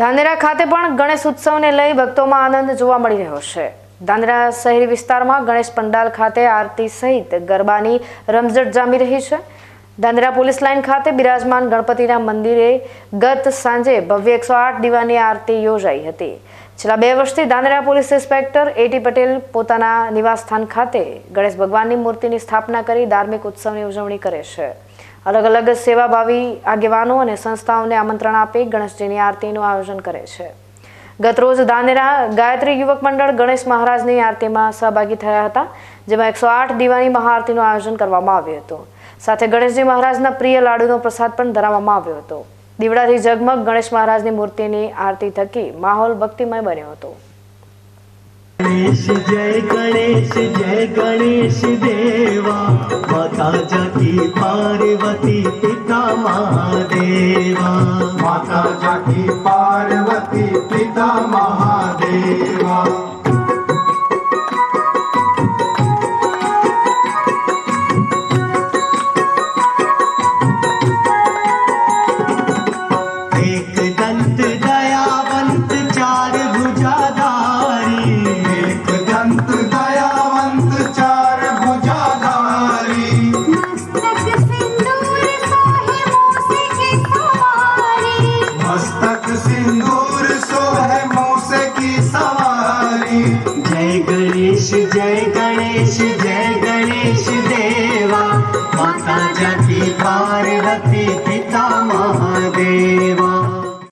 ધાનેરા ખાતે પણ ગણેશ ઉત્સવને લઈ ભક્તોમાં આનંદ જોવા મળી રહ્યો છે. ધાનેરા શહેરી વિસ્તારમાં ગણેશ પંડાલ ખાતે આરતી સહિત ગરબાની રમઝટ જામી રહી છે. ધાનેરા પોલીસ લાઇન ખાતે બિરાજમાન ગણપતિના મંદિરે ગત સાંજે ભવ્ય એકસો આઠ દીવાની આરતી યોજાઈ હતી. છેલ્લા બે વર્ષથી Dhanera police inspector A T Patel પોતાના નિવાસસ્થાન ખાતે ગણેશ ભગવાનની મૂર્તિની સ્થાપના કરી ધાર્મિક ઉત્સવની ઉજવણી કરે છે. અલગ અલગ સેવાભાવી આગેવાનો અને સંસ્થાઓને આમંત્રણ આપી ગણેશજીની આરતીનું આયોજન કરે છે. ગતરોજ ધાનેરા ગાયત્રી યુવક મંડળ ગણેશ મહારાજની આરતીમાં સહભાગી થયા હતા, જેમાં એકસો આઠ દીવાની મહાઆરતીનું આયોજન કરવામાં આવ્યું હતું. સાથે ગણેશજી મહારાજના પ્રિય લાડુનો પ્રસાદ પણ ધરાવવામાં આવ્યો હતો. દીવડાથી જગમગ ગણેશ મહારાજની મૂર્તિની આરતી થકી માહોલ ભક્તિમય બન્યો હતો. ગણેશ જય ગણેશ જય ગણેશ જાકી પાર્વતી પિતા મહાદેવા માતા જાકી પાર્વતી પિતા મહાદેવા એક દંત દયાવંત ચાર ભુજાદા सिंदूर सोहे मूसे की सवारी मस्तक सिंदूर सोहे मूसे की सवारी जय गणेश जय गणेश जय गणेश देवा माता जगी पार्वती पिता महादेवा